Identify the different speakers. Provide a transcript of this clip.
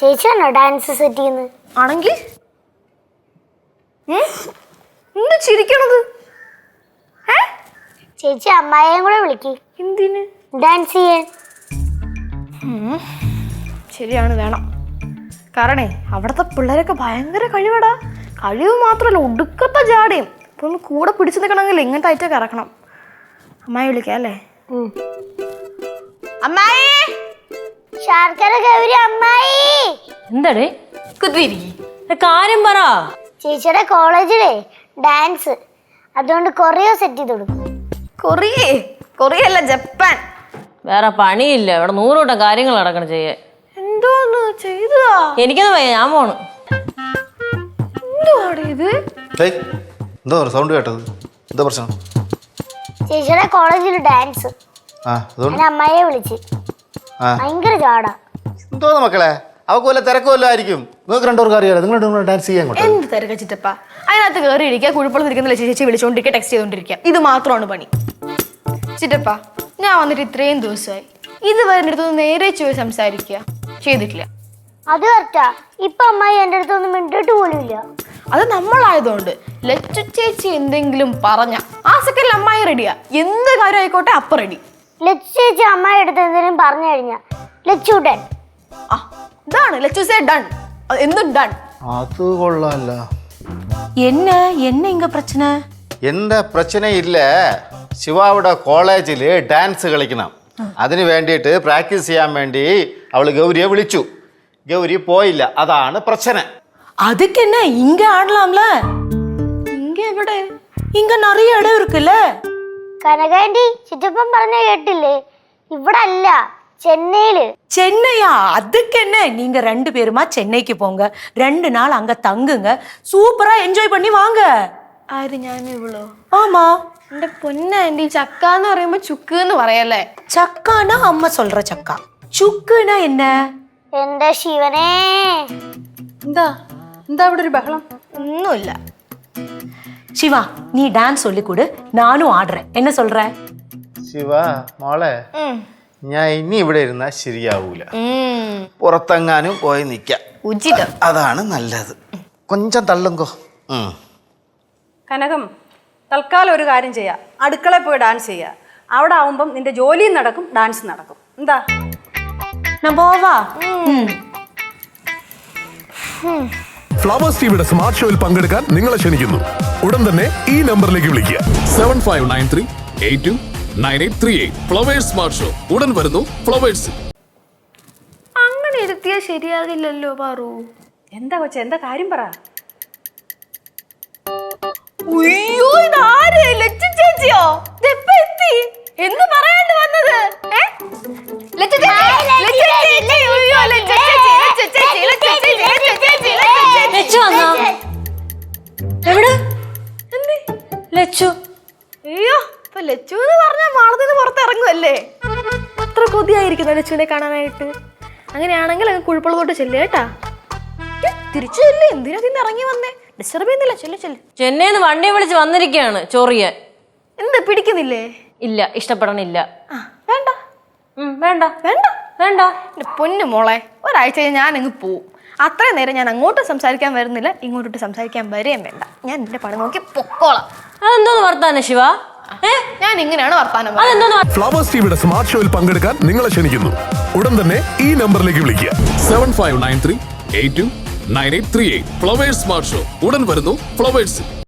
Speaker 1: ചേച്ചിയാണോ dance set ചെയ്യുന്നത്
Speaker 2: ആണെങ്കിൽ എന്താ ചിരിക്കണത്?
Speaker 1: ചേച്ചി അമ്മായേയും കൂടെ വിളിക്ക്.
Speaker 2: എന്തിന്?
Speaker 1: ഡാൻസ് ചെയ്യാൻ.
Speaker 2: ശരിയാണ് വേണം. കാരണേ അവിടുത്തെ പിള്ളേരൊക്കെ ഭയങ്കര കഴിവടാ. കഴിവ് മാത്രമല്ല ഒടുക്കത്തെ ജാടയും. അപ്പൊ ഒന്ന് കൂടെ പിടിച്ചു നിൽക്കണമെങ്കിൽ ഇങ്ങനത്തെ ഐറ്റൊക്കെ ഇറക്കണം. അമ്മായി വിളിക്കാം അല്ലേ? അമ്മായി!
Speaker 1: ശർക്കര ഗൗരി അമ്മായി.
Speaker 3: എന്താടേ?
Speaker 2: കുത്തിരിക്കും
Speaker 3: കാര്യം പറ.
Speaker 1: ചേച്ചിയുടെ കോളേജിലെ ഡാൻസ്. അതുകൊണ്ട് കൊറിയോ സെറ്റ് ചെയ്ത് കൊടുക്കും.
Speaker 2: കൊറിയേ? കൊറിയ അല്ല ജപ്പാൻ.
Speaker 3: വേറെ പണിയില്ല. ഇവിടെ നൂറോട്ടം കാര്യങ്ങൾ നടക്കണം ചെയ്യേ
Speaker 2: എന്തോന്ന് ചെയ്തതാ?
Speaker 3: എനിക്കൊന്നും വയ്യ ഞാൻ പോണു.
Speaker 2: എന്തുവാടെ ഇത്?
Speaker 4: ഏയ് എന്തോ സൗണ്ട് കേട്ടത്. എന്താ പ്രശ്നം?
Speaker 1: ചേച്ചിയുടെ കോളേജിൽ ഡാൻസ്.
Speaker 4: ആ അതുകൊണ്ട്?
Speaker 1: ഞാൻ അമ്മായിയെ വിളിച്ച്. ഭയങ്കര ചാടാ
Speaker 4: എന്തോന്ന് മക്കളെ? അവക്ക് വല്ല തിരക്ക് വല്ലതും ആയിരിക്കും. നിങ്ങൾക്ക് രണ്ടുപേർക്ക് അറിയാലോ നിങ്ങൾ രണ്ടും ഡാൻസ് ചെയ്യാൻ കൊണ്ട്
Speaker 2: എന്ത് തിരക്ക ചിറ്റപ്പ? അതിനകത്ത് കയറി ഇരിക്കുക കുഴപ്പമിരിക്കുന്ന ചേച്ചി? വിളിച്ചുകൊണ്ടിരിക്കുക ടെക്സ്റ്റ് ചെയ്തുകൊണ്ടിരിക്കുക ഇത് മാത്രമാണ് പണി. ചിറ്റപ്പ ഞാൻ വന്നിട്ട് ഇത്രയും ദിവസമായി. ഇതുവരെ എന്റെ അടുത്തൊന്ന് നേരെ ചോയി സംസാരിക്കുക ചെയ്തിട്ടില്ല.
Speaker 1: അത് കറക്റ്റാ ഇപ്പൊ അമ്മായി എന്റെ അടുത്തൊന്നും മിണ്ടിട്ട് പോലും ഇല്ല.
Speaker 2: അത് നമ്മളായതുകൊണ്ട് ലച്ചു ചേച്ചി എന്തെങ്കിലും പറഞ്ഞ ആ സെക്കൻഡിൽ അമ്മായി റെഡിയാ എന്ത് കാര്യം ആയിക്കോട്ടെ അപ്പൊ റെഡി
Speaker 1: ലച്ചു ചേച്ചി അമ്മായി അടുത്ത് എന്തെങ്കിലും പറഞ്ഞു കഴിഞ്ഞാ ലച്ചു ഡൻ
Speaker 2: ആ ഇതാണ് ലച്ചു സേ ഡൺ എന്തും ഡൺ
Speaker 4: അത് കൊള്ളാമല്ല
Speaker 5: என்ன என்ன இங்க பிரச்சனை
Speaker 4: എൻ്റെ പ്രശ്നയില്ല ശിവാവിടെ കോളേജിൽ ഡാൻസ് കളിക്കണം അതിന് വേണ്ടിയിട്ട് പ്രാക്ടീസ് ചെയ്യാൻ വേണ്ടി അവൾ ഗൗരിയെ വിളിച്ചു ഗൗരി പോയില്ല അതാണ് പ്രശ്നം
Speaker 5: அதுக்கு என்ன இங்க ஆடலாம்ல
Speaker 2: ഇങ്ങ എവിടെ
Speaker 5: இங்க நிறைய இடம் இருக்குல்ல
Speaker 1: കനകാൻറ്റി ചിറ്റപ്പൻ പറഞ്ഞ കേട്ടില്ലേ ഇവിടെ അല്ല ചെന്നൈയില്
Speaker 5: சென்னையா அதுக்கு என்ன நீங்க ரெண்டு பேருமா சென்னைக்கு போங்க ரெண்டு நாள் அங்க தங்குங்க சூப்பரா என்ஜாய் பண்ணி வாங்க
Speaker 2: ആര് ഞാൻ ഇവളോ
Speaker 5: ஆமா
Speaker 2: എന്റെ പൊന്ന ആന്റി ചക്ക എന്ന് പറയുമ്പോ ചുക്ക് എന്ന് പറയല്ലേ
Speaker 5: சக்கானா அம்மா சொல்ற சக்கா சுக்குனா என்ன
Speaker 1: എന്റെ ശിവനേ
Speaker 6: എന്താ എന്താ അവിടെ ഒരു ബഹളം
Speaker 2: ഒന്നുമില്ല
Speaker 5: சிவா நீ டான்ஸ் சொல்லி கொடு நானும் ஆடுறேன் என்ன சொல்ற
Speaker 4: ശിവ മോളെ
Speaker 2: ഉം.
Speaker 4: ഞാൻ ഇനി ഇവിടെ ഇരുന്നാൽ ശരിയാവൂല
Speaker 2: ഉം.
Speaker 4: പുറത്തെങ്ങാനും പോയി നിൽക്കാം
Speaker 2: ഉചിതം
Speaker 4: അതാണ് നല്ലത് കൊഞ്ചം തള്ളുങ്കോ ഉം.
Speaker 6: കനകം തൽക്കാലം ഒരു കാര്യം ചെയ്യാം അടുക്കളയിൽ പോയി ഡാൻസ് ചെയ്യുക അവിടെ ആവുമ്പം നിന്റെ ജോലിയും നടക്കും ഡാൻസ് നടക്കും എന്താ
Speaker 5: நான் போவா ம்.
Speaker 7: ഫ്ലവേഴ്സ് ടിവിയുടെ സ്മാർട്ട് ഷോയിൽ പങ്കെടുക്കാൻ നിങ്ങളെ ക്ഷണിക്കുന്നു. ഉടൻ തന്നെ ഈ നമ്പറിലേക്ക് വിളിക്കുക.
Speaker 8: Seven five nine three eight two nine eight three eight Flowers smart show ഉടൻ വരുന്നു ഫ്ലവേഴ്സ്
Speaker 2: അങ്ങനെ ഇരുത്തിയാൽ ശരിയാകില്ലല്ലോ പാറു.
Speaker 6: എന്താ കൊച്ചേ? എന്താ കാര്യം പറ.
Speaker 2: അയ്യോ ഇതാരേ? ലച്ചു ചേച്ചിയോ?
Speaker 3: എവിടെ? ലച്ചു.
Speaker 2: അയ്യോ ഇപ്പൊ ലച്ചു എന്ന് പറഞ്ഞാൽ മാളത്തിന് പുറത്ത് ഇറങ്ങുമല്ലേ അത്ര കൊതിയായിരിക്കുന്നു ലച്ചുവിനെ കാണാനായിട്ട്. അങ്ങനെയാണെങ്കിൽ അങ്ങ് കുഴപ്പമുള്ളതോട്ട് ചെല്ല് കേട്ടാ. തിരിച്ചു ചെല്ലേ. എന്തിനാ തിന്ന് ഇറങ്ങി വന്നേ? ഡിസ്റ്റർബ് ചെയ്യുന്നില്ല. ചെല്ല് ചെല്ല്.
Speaker 3: ചെന്നൈന്ന് വണ്ടി വിളിച്ച് വന്നിരിക്കുകയാണ് ചൊറിയാൻ.
Speaker 2: എന്ത് പിടിക്കുന്നില്ലേ?
Speaker 3: ഇല്ല ഇഷ്ടപ്പെടണില്ല.
Speaker 2: വേണ്ട.
Speaker 3: വേണ്ട.
Speaker 2: വേണ്ട.
Speaker 3: വേണ്ട.
Speaker 2: പൊന്നു മോളെ ഒരാഴ്ച ഞാൻ അങ്ങ് പോവും. അത്രയും നേരം ഞാൻ അങ്ങോട്ട് സംസാരിക്കാൻ വരുന്നില്ല ഇങ്ങോട്ടോട്ട് സംസാരിക്കാൻ വരെയും വേണ്ട. ഞാൻ എന്റെ പണം നോക്കി പൊക്കോളാം.
Speaker 3: അതെന്തോന്ന് വർത്താനം ശിവ?
Speaker 2: ഞാൻ ഇങ്ങനെയാണ് വർത്താനം പറയുന്നത്.
Speaker 7: ഫ്ലവേഴ്സ് ടിവിയുടെ സ്മാർട്ട് ഷോയിൽ പങ്കെടുക്കാൻ നിങ്ങളെ ക്ഷണിക്കുന്നു. ഉടൻ തന്നെ ഈ നമ്പറിലേക്ക് വിളിക്കുക.
Speaker 8: Seven five nine three eight two nine eight three eight Flowers smart show ഉടൻ വരുന്നു ഫ്ലവേഴ്സ്